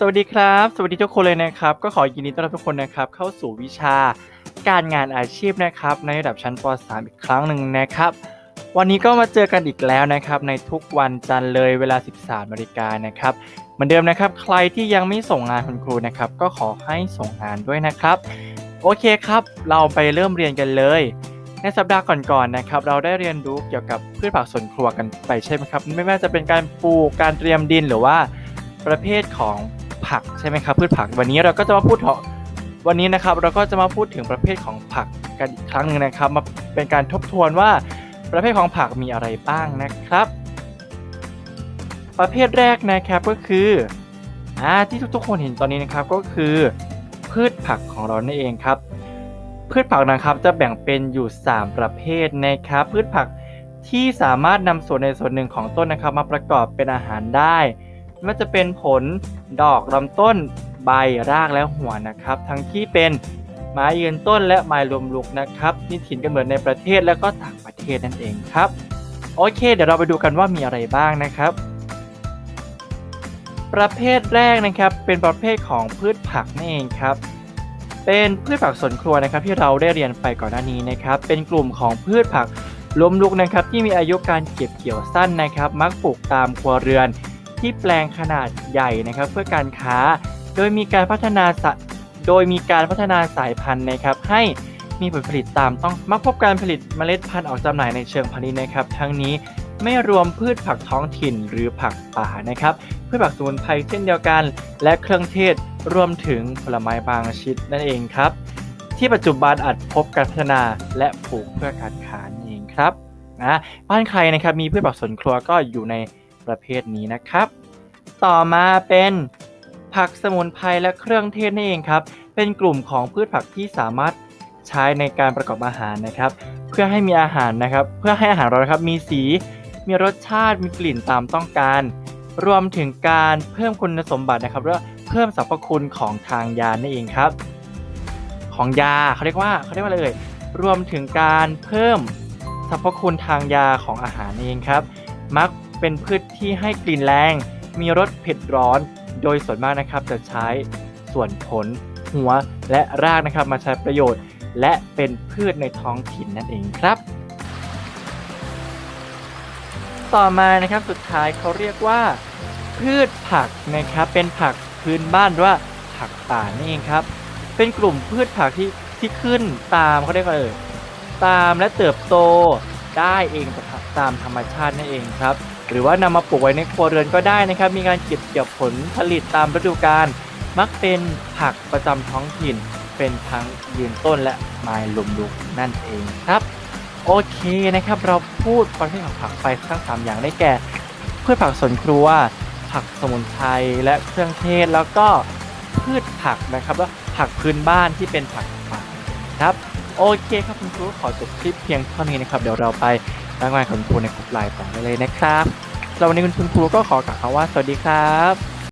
สวัสดีครับ สวัสดีทุกคนเลยนะครับ ก็ขอยินดีต้อนรับทุกคนนะครับ เข้าสู่วิชาการงานอาชีพนะครับ ในระดับชั้นป .3 อีกครั้งหนึ่งนะครับ วันนี้ก็มาเจอกันอีกแล้วนะครับ ในทุกวันจันทร์เลยเวลา 13นาฬิกานะครับ เหมือนเดิมนะครับ ใครที่ยังไม่ส่งงานคุณครูนะครับ ก็ขอให้ส่งงานด้วยนะครับ โอเคครับ เราไปเริ่มเรียนกันเลย ในสัปดาห์ก่อนๆนะครับ เราได้เรียนรู้เกี่ยวกับพืชผักสวนครัวกันไปใช่ไหมครับ ไม่ว่าจะเป็นการปลูก การเตรียมดินหรือว่าประเภทของ ผักใช่ไหมครับพืชผักวันนี้เราก็จะมาพูดถึงวันนี้นะครับเราก็จะมาพูดถึงประเภทของผักกันอีกครั้งหนึ่งนะครับ มาเป็นการทบทวนว่าประเภทของผักมีอะไรบ้างนะครับ ประเภทแรกนะครับก็คืออ่าที่ทุกๆคนเห็นตอนนี้นะครับก็คือ พืชผักของเรานั่นเองครับ พืชผักนะครับจะแบ่งเป็นอยู่ 3 ประเภทนะครับ พืชผักที่สามารถนำส่วนในส่วนหนึ่งของต้นนะครับ มาประกอบเป็นอาหารได้ ไม่ว่าจะเป็นผลดอกลำต้นใบรากและหัวนะครับ ทั้งที่เป็นไม้ยืนต้นและไม้รวมลุกนะครับนี่ถิ่นกำเนิดในประเทศและก็ต่างประเทศนั่นเองครับโอเค เดี๋ยวเราไปดูกันว่ามีอะไรบ้างนะครับ ประเภทแรกนะครับเป็นประเภทของพืชผักนั่นเองครับ เป็นพืชผักสวนครัวนะครับ ที่เราได้เรียนไปก่อนหน้านี้นะครับ เป็นกลุ่มของพืชผักล้มลุกนะครับ ที่มีอายุการเก็บเกี่ยวสั้นนะครับ มักปลูกตามครัวเรือน ที่แปลงขนาดใหญ่นะครับเพื่อการค้า โดยมีการพัฒนาสะโดยมีการพัฒนาสายพันธุ์นะครับให้มีผลผลิตตามต้องมักพบการผลิตเมล็ดพันธุ์ออกจำหน่ายในเชิงพาณิชย์นะครับ ทั้งนี้ไม่รวมพืชผักท้องถิ่นหรือผักป่านะครับพืชผักสมุนไพรเช่นเดียวกัน และเครื่องเทศรวมถึงผลไม้บางชนิดนั่นเองครับ ที่ปัจจุบันอาจพบการพัฒนาและปลูกเพื่อการค้านั่นเองครับนะบ้านใครนะครับมีพืชผักสวนครัวก็อยู่ใน ประเภทนี้นะครับ ต่อมาเป็นผักสมุนไพรและเครื่องเทศนั่นเองครับ เป็นกลุ่มของพืชผักที่สามารถใช้ในการประกอบอาหารนะครับ เพื่อให้มีอาหารนะครับ เพื่อให้อาหารเรานะครับมีสี มีรสชาติ มีกลิ่นตามต้องการ รวมถึงการเพิ่มคุณสมบัตินะครับและเพิ่มสรรพคุณของทางยานั่นเองครับ ของยาเขาเรียกว่าเขาเรียกว่าอะไรเอ่ยรวมถึงการเพิ่มสรรพคุณทางยาของอาหารนั่นเองครับ มัก เป็นพืชที่ให้กลิ่นแรง มีรสเผ็ดร้อน โดยส่วนมากนะครับจะใช้ส่วนผล หัวและรากนะครับมาใช้ประโยชน์ และเป็นพืชในท้องถิ่นนั่นเองครับ ต่อมานะครับสุดท้ายเขาเรียกว่า พืชผักนะครับเป็นผักพื้นบ้านหรือว่าผักป่านี่เองครับ เป็นกลุ่มพืชผักที่ที่ขึ้นตามเขาเรียกว่าเออตามและเติบโตได้เองตามธรรมชาตินั่นเองครับ หรือว่านำมาปลูกไว้ในครัวเรือนก็ได้นะครับ มีการเก็บเกี่ยวผลผลิตตามฤดูกาลมักเป็นผักประจำท้องถิ่น เป็นทั้งยืนต้นและไม้ลุมลุกนั่นเองครับ โอเคนะครับเราพูดประเภทของผักไปทั้งสามอย่างได้แก่พืชผักสวนครัว ผักสมุนไพรและเครื่องเทศแล้วก็พืชผักนะครับแล้วผักพื้นบ้านที่เป็นผักป่าครับ โอเคครับคุณครูขอจบคลิปเพียงเท่านี้นะครับ เดี๋ยวเราไป รับงานของคุณครูในกลุ่มไลน์ต่อไปเลยนะครับเราวันนี้คุณครูก็ขอกล่าวคำว่าสวัสดีครับ